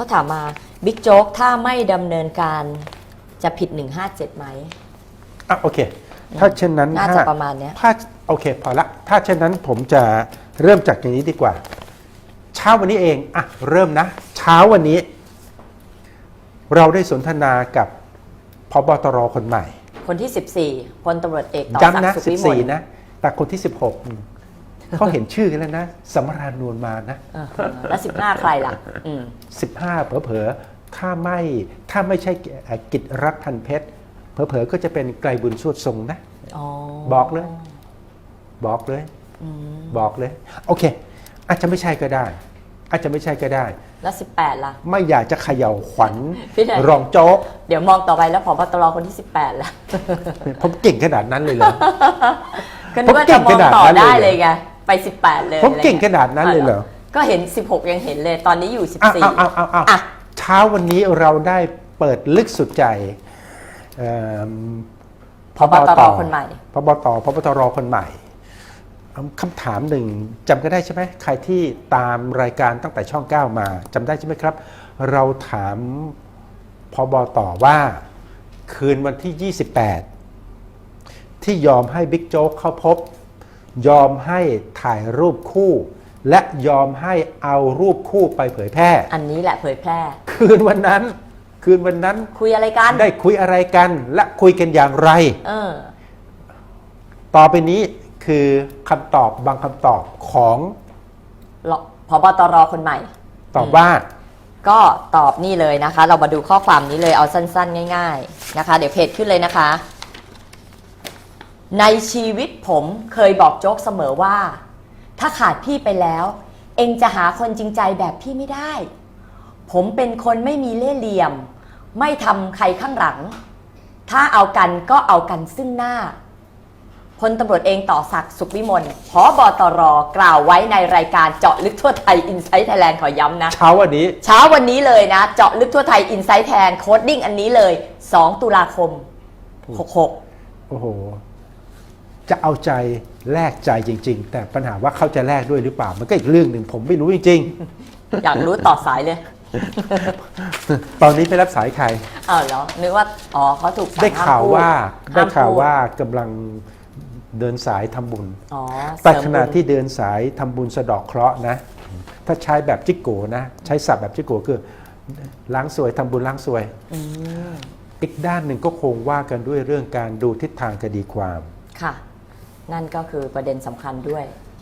เขาถามมาบิ๊กโจ๊กถ้าไม่ดำเนินการจะผิด 157ไหม อะโอเค ถ้าเช่นนั้นน่าจะถ้ประมาณเนี้ย ถ้าโอเคพอละ ถ้าเช่นนั้นผมจะเริ่มจากอย่างนี้ดีกว่า เช้าวันนี้เองอะเริ่มนะ เช้าวันนี้ เราได้สนทนากับพบตรคนใหม่คนที่ 14พลตำรวจเอกต่อศักย้ำนะ ดิ์สุขวิมล14 นะ แต่คนที่ 16อืม เขาเห็นชื่อกันแล้วนะสำราญนวลมานะเออแล้ว15ใครล่ะอืม15เผลอๆถ้าไม่ถ้าไม่ใช่เอ่อกิจรัฐพันเพชรเผลอๆก็จะเป็นไกลบุญสวดทรงนะอ๋อบอกเลย บอกเลยอืมบอกเลย โอเค อาจจะไม่ใช่ก็ได้ อาจจะไม่ใช่ก็ได้ แล้ว18ล่ะ ไม่อยากจะเขย่าขวัญพี่ไหนรองโจ๊ก เดี๋ยวมองต่อไปแล้วผบตรคนที่18ล่ะผมเก่งขนาดนั้นเลยเหรอก็นึกว่าผมเก่จะงมองขนาดต่อนั้นเลยได้เหรอเลยไง ไป 18 เลยผมเก่งขนาดนั้นเลยเหรอ ก็เห็น 16 ยังเห็นเลยตอนนี้อยู่อ้าว14อ้าวอ้าวอ้าวอะเช้าวันนี้เราได้เปิดลึกสุดใจเอิ่มพบตรคนใหม่พบตพบตรคนใหม่เอาคำถามหนึ่งจำก็ได้ใช่ไหมใครที่ตามรายการตั้งแต่ช่อง 9 มาจำได้ใช่ไหมครับ เราถามพบตว่าคืนวันที่ 28 ที่ยอมให้บิ๊กโจ๊กเข้าพบ ยอมให้ถ่ายรูปคู่ และยอมให้เอารูปคู่ไปเผยแพร่ อันนี้แหละเผยแพร่ คืนวันนั้น คืนวันนั้นคุยอะไรกันได้คุยอะไรกัน และคุยกันอย่างไร เออ ต่อไปนี้คือคำตอบบางคำตอบของรพบตรคนใหม่ ตอบว่า ก็ตอบนี่เลยนะคะ เรามาดูข้อความนี้เลยเอาสั้น ๆ ง่าย ๆ นะคะ เดี๋ยวเพจขึ้นเลยนะคะ ในชีวิตผมเคยบอกโจ๊กเสมอว่า ถ้าขาดพี่ไปแล้ว เองจะหาคนจริงใจแบบพี่ไม่ได้ ผมเป็นคนไม่มีเล่ห์เหลี่ยม ไม่ทำใครข้างหลัง ถ้าเอากันก็เอากันซึ่งหน้าพลตำรวจเองต่อศักดิ์สุขวิมลพบตรกล่าวไว้ในรายการเจาะลึกทั่วไทยอินไซต์ไทยแลนด์ขอย้ำนะ เช้าวันนี้ เช้าวันนี้เลยนะ เจาะลึกทั่วไทยอินไซต์แทนโคดดิ้งอันนี้เลย 2 ตุลาคม 66 โอ้โห จะเอาใจแลกใจจริง ๆ แต่ปัญหาว่าเขาจะแลกด้วยหรือเปล่า มันก็อีกเรื่องหนึ่งผมไม่รู้จริง อยากรู้ต่อสายเลย ๆ ตอนนี้ไม่รับสายใคร อ้าวเหรอ นึกว่า อ๋อเขาถูกสั่งได้ห้มข่าวพูว่าห้ได้มข่าวพูว่ากำลังเดินสายทำบุญ อ๋อแต่เสริมขณะบุญที่เดินสายทำบุญสะเดอกเคราะห์นะ ถ้าใช้แบบจิกโกนะ ใช้ศัพท์แบบจิกโกคือล้างสวยทำบุญล้างสวย อืมอีกด้านหนึ่งก็คงว่ากันด้วยเรื่องการดูทิศทางคดีความ ค่ะ นั่นก็คือประเด็นสำคัญด้วย